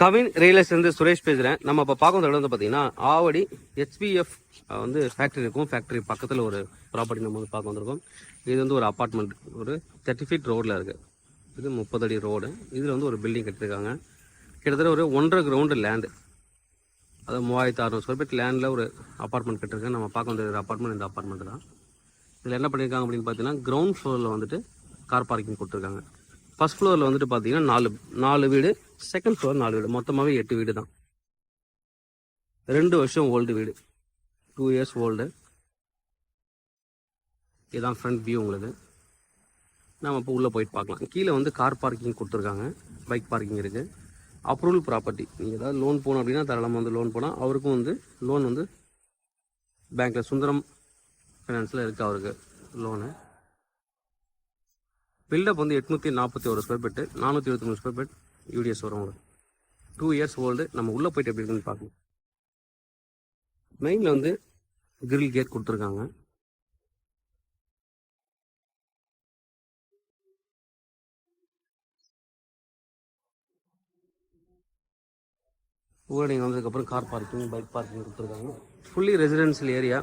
கவின் ரியலைஸ்லேருந்து சுரேஷ் பேசுகிறேன் நம்ம இப்போ பார்க்கும் இடம் வந்து பார்த்தீங்கன்னா ஆவடி ஹெச்பிஎஃப் வந்து ஃபேக்ட்ரி இருக்கும். ஃபேக்ட்ரி பக்கத்தில் ஒரு ப்ராப்பர்ட்டி நம்ம வந்து பார்க்க வந்திருக்கோம். இது வந்து ஒரு அப்பார்ட்மெண்ட் ஒரு தேர்ட்டி ஃபீட் ரோடில் இருக்குது இது முப்பது அடி ரோடு இதில் வந்து ஒரு பில்டிங் கட்டியிருக்காங்க. கிட்டத்தட்ட ஒரு ஒன்றரை கிரவுண்டு லேண்டு அதாவது மூவாயிரத்து அறுநூறு ஸ்கொயர் ஃபீட் லேண்டில் ஒரு அப்பார்ட்மெண்ட் கட்டிருக்கேன் நம்ம பார்க்க வந்த அப்பார்ட்மெண்ட் இந்த அப்பார்ட்மெண்ட் தான். இதில் என்ன பண்ணியிருக்காங்க அப்படின்னு பார்த்தீங்கன்னா கிரவுண்ட் ஃப்ளோரில் வந்துட்டு கார் பார்க்கிங் கொடுத்துருக்காங்க. ஃபர்ஸ்ட் ஃப்ளோரில் வந்துட்டு பார்த்தீங்கன்னா நாலு நாலு வீடு. செகண்ட் ஃப்ளோர் நாலு வீடு. மொத்தமாகவே எட்டு வீடு தான் ரெண்டு வருஷம் ஓல்டு வீடு. டூ இயர்ஸ் ஓல்டு இதுதான் ஃப்ரண்ட் வியூ உங்களுக்கு நம்ம இப்போ உள்ளே போயிட்டு பார்க்கலாம் கீழே வந்து கார் பார்க்கிங் கொடுத்துருக்காங்க. பைக் பார்க்கிங் இருக்குது அப்ரூவல் ப்ராப்பர்ட்டி நீங்கள் ஏதாவது லோன் போகணும் அப்படின்னா தாராளமாக வந்து லோன் போனால் அவருக்கும் வந்து லோன் வந்து பேங்க்கில் சுந்தரம் ஃபைனான்ஸில் இருக்குது அவருக்கு லோனு பில்டப் வந்து எட்நூற்றி நாற்பத்தி ஒரு ஸ்கொயர் ஃபீட்டு நானூற்றி இருபத்தி மூணு ஸ்கொயர் ஃபீட் யூடிஎஸ் வரும் உங்களுக்கு டூ இயர்ஸ் ஓல்டு நம்ம உள்ளே போயிட்டு எப்படி இருக்குன்னு பார்க்கணும் மெயினில் வந்து கிரில் கேட் கொடுத்துருக்காங்க. ஊரடங்கு வந்ததுக்கப்புறம் கார் பார்க்கிங் பைக் பார்க்கிங் கொடுத்துருக்காங்க. ஃபுல்லி ரெசிடென்ஷியல் ஏரியா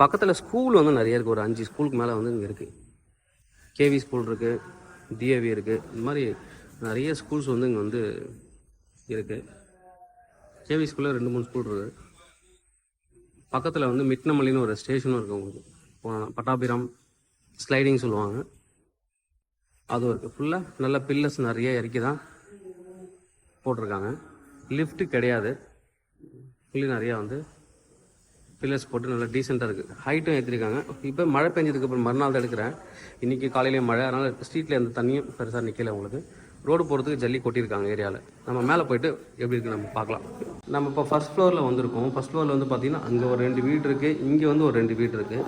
பக்கத்தில் ஸ்கூல் வந்து நிறைய இருக்குது ஒரு அஞ்சு ஸ்கூலுக்கு மேலே வந்து இங்கே இருக்குது கேவி ஸ்கூல் இருக்குது டிஏவி இருக்குது இந்த மாதிரி நிறைய ஸ்கூல்ஸ் வந்து இங்கே வந்து இருக்குது கேவி ஸ்கூலில் ரெண்டு மூணு ஸ்கூல் இருக்குது பக்கத்தில் வந்து மிட்னமல்லின்னு ஒரு ஸ்டேஷனும் இருக்குது உங்களுக்கு. போனால் பட்டாபிரம் ஸ்லைடிங் சொல்லுவாங்க. அதுவும் இருக்குது ஃபுல்லாக நல்ல பில்லர்ஸ் நிறைய இறக்கி தான் போட்டிருக்காங்க. லிஃப்ட்டு கிடையாது. ஃபுல்லி நிறையா வந்து பில்லர்ஸ் போட்டு நல்லா டீசெண்டாக இருக்குது ஹைட்டும் ஏற்றிருக்காங்க இப்போ மழை பெஞ்சதுக்கு அப்புறம் மறுநாள் தான் எடுக்கிறேன். இன்றைக்கி காலையிலேயே மழை. அதனால் ஸ்ட்ரீட்டில் எந்த தண்ணியும் பெருசாக நிற்கல உங்களுக்கு. ரோடு போகிறதுக்கு ஜல்லி கொட்டியிருக்காங்க ஏரியாவில் நம்ம மேலே போயிட்டு எப்படி இருக்குது நம்ம பார்க்கலாம். நம்ம இப்போ ஃபஸ்ட் ஃப்ளோரில் வந்திருக்கோம். ஃபஸ்ட் ஃப்ளோரில் வந்து பார்த்தீங்கன்னா அங்கே ஒரு ரெண்டு வீடு இருக்குது இங்கே வந்து ஒரு ரெண்டு வீடு இருக்குது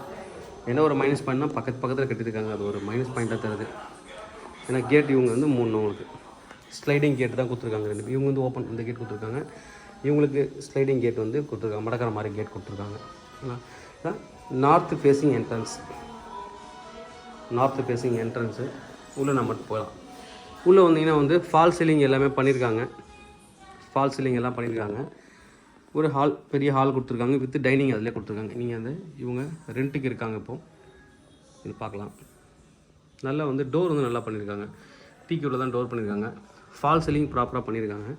என்ன ஒரு மைனஸ் பாயிண்ட்னா பக்கத்து பக்கத்தில் கட்டியிருக்காங்க. அது ஒரு மைனஸ் பாயிண்ட்டாக தருது ஏன்னா கேட் இவங்க வந்து மூணு உங்களுக்கு. ஸ்லைடிங் கேட்டு தான் கொடுத்துருக்காங்க ரெண்டு இவங்க வந்து ஓப்பன் இந்த கேட் கொடுத்துருக்காங்க. இவங்களுக்கு ஸ்லைடிங் கேட் வந்து கொடுத்துருக்காங்க மடக்கிற மாதிரி கேட் கொடுத்துருக்காங்க. North facing entrance north facing entrance உள்ளே நம்ம போகலாம். உள்ளே வந்தீங்கன்னா வந்து ஃபால் சீலிங் எல்லாமே பண்ணியிருக்காங்க. ஃபால் சீலிங் எல்லாம் பண்ணியிருக்காங்க. ஒரு ஹால் பெரிய ஹால் கொடுத்துருக்காங்க. வித் டைனிங் அதிலே கொடுத்துருக்காங்க. நீங்கள் வந்து இவங்க ரெண்ட்டுக்கு இருக்காங்க இப்போது இது பார்க்கலாம். நல்லா வந்து டோர் வந்து நல்லா பண்ணியிருக்காங்க. டீக்கியூரில் தான் டோர் பண்ணியிருக்காங்க. ஃபால் சீலிங் ப்ராப்பராக பண்ணியிருக்காங்க.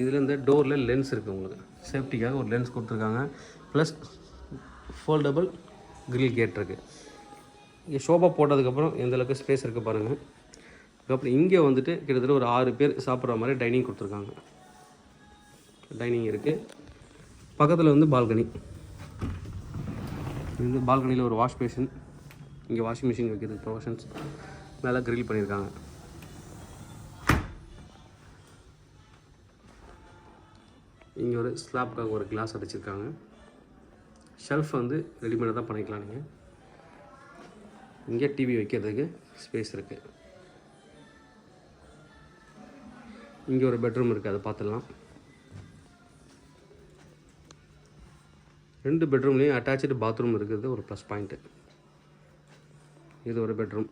இதில் இந்த டோரில் லென்ஸ் இருக்குது உங்களுக்கு. சேஃப்டிக்காக ஒரு லென்ஸ் கொடுத்துருக்காங்க. ப்ளஸ் ஃபோல்டபுள் கிரில் கேட் இருக்குது இங்கே ஷோபா போட்டதுக்கப்புறம் எந்த அளவுக்கு ஸ்பேஸ் இருக்குது பாருங்கள் அதுக்கப்புறம் இங்கே வந்துட்டு கிட்டத்தட்ட ஒரு ஆறு பேர் சாப்பிட்ற மாதிரி டைனிங் கொடுத்துருக்காங்க. டைனிங் இருக்குது பக்கத்தில் வந்து பால்கனி இது வந்து பால்கனியில் ஒரு வாஷ் பேஷன் இங்கே வாஷிங் மிஷின் வைக்கிறதுக்கு ப்ரொவிஷன்ஸ் மேலே கிரில் பண்ணியிருக்காங்க இங்கே ஒரு ஸ்லாப்காக ஒரு கிளாஸ் அடிச்சிருக்காங்க. ஷெல்ஃப் வந்து ரெடிமேடாக தான் பண்ணிக்கலாம் நீங்கள் இங்கே டிவி வைக்கிறதுக்கு ஸ்பேஸ் இருக்குது இங்கே ஒரு பெட்ரூம் இருக்குது அதை பார்த்துடலாம். ரெண்டு பெட்ரூம்லேயும் அட்டாச்சு பாத்ரூம் இருக்கிறது ஒரு ப்ளஸ் பாயிண்ட்டு இது ஒரு பெட்ரூம்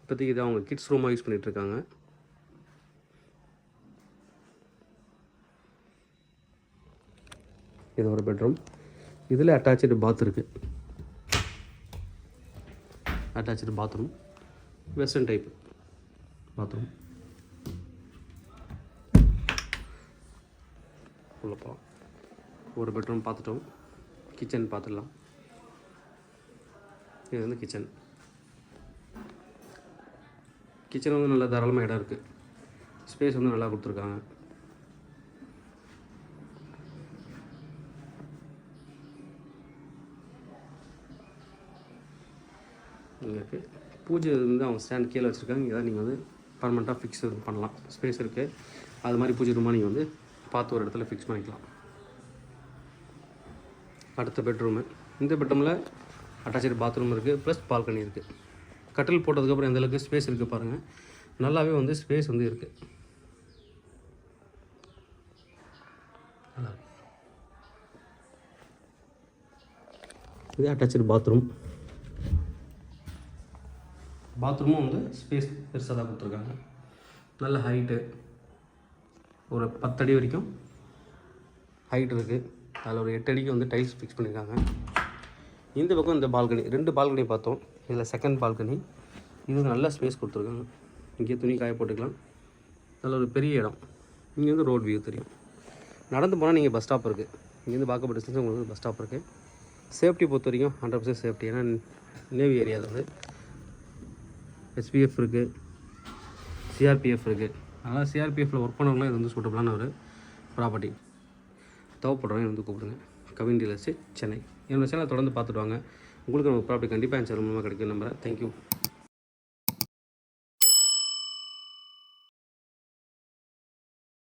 இப்போதைக்கு இது அவங்க கிட்ஸ் ரூமாக யூஸ் பண்ணிகிட்டு இது ஒரு பெட்ரூம் இதில் அட்டாச்சு பாத் இருக்குது attach bathroom western type bathroom உள்ள போகலாம் ஒரு பெட்ரூம் பார்த்துட்டோம். கிச்சன் பார்த்துடலாம். இது வந்து கிச்சன் கிச்சன் வந்து நல்லா தாராளமாக இடம் இருக்குது ஸ்பேஸ் வந்து நல்லா கொடுத்துருக்காங்க. இங்கே இருக்குது பூஜை வந்து அவங்க ஸ்டாண்ட் கீழே வச்சுருக்காங்க. இதை நீங்கள் வந்து பர்மனெண்ட்டாக ஃபிக்ஸ் பண்ணலாம். ஸ்பேஸ் இருக்குது அது மாதிரி பூஜை ரூமாக நீங்கள் வந்து பார்த்து ஒரு இடத்துல ஃபிக்ஸ் பண்ணிக்கலாம். அடுத்த பெட்ரூமு இந்த பெட்ரூமில் அட்டாச்சு பாத்ரூம் இருக்குது ப்ளஸ் பால்கனி இருக்குது கட்டில் போட்டதுக்கப்புறம் எந்தளவுக்கு ஸ்பேஸ் இருக்குது பாருங்கள் நல்லாவே வந்து ஸ்பேஸ் வந்து இருக்குது இருக்கு. இது அட்டாச்சு பாத்ரூம் பாத்ரூமும் வந்து ஸ்பேஸ் பெருசாக தான் கொடுத்துருக்காங்க. நல்ல ஹைட்டு ஒரு பத்தடி வரைக்கும் ஹைட் இருக்குது அதில் ஒரு எட்டு அடிக்கு வந்து டைல்ஸ் ஃபிக்ஸ் பண்ணியிருக்காங்க இந்த பக்கம் இந்த பால்கனி ரெண்டு பால்கனி பார்த்தோம். இதில் செகண்ட் பால்கனி இதுக்கு நல்ல ஸ்பேஸ் கொடுத்துருக்காங்க. இங்கே துணி காய போட்டுக்கலாம். நல்ல ஒரு பெரிய இடம். இங்கேருந்து ரோட் வியூ தெரியும். நடந்து போனால் நீங்கள் பஸ் ஸ்டாப் இருக்குது இங்கேருந்து பார்க்கப்பட்ட டிஸ்டன்ஸ் உங்களுக்கு பஸ் ஸ்டாப் இருக்குது சேஃப்டி பொறுத்த வரைக்கும் ஹண்ட்ரட் பர்சன்ட் சேஃப்டி ஏன்னா நேவி ஏரியா வந்து. எஸ்பிஎஃப் இருக்குது சிஆர்பிஎஃப் இருக்குது அதனால் சிஆர்பிஎஃப்பில் ஒர்க் பண்ணவங்களாம் இது வந்து சூட்டபிளான ஒரு ப்ராப்பர்ட்டி தேவைப்படுறவங்க வந்து கூப்பிடுங்க. கவின் டீலர்ஸு சென்னை. என்னோடய சேனலை தொடர்ந்து பார்த்துட்டு வாங்க. உங்களுக்கு நம்ம ப்ராப்பர்ட்டி கண்டிப்பாக என் சேனல் மூலமாக கிடைக்கும் நம்புகிறேன் தேங்க்யூ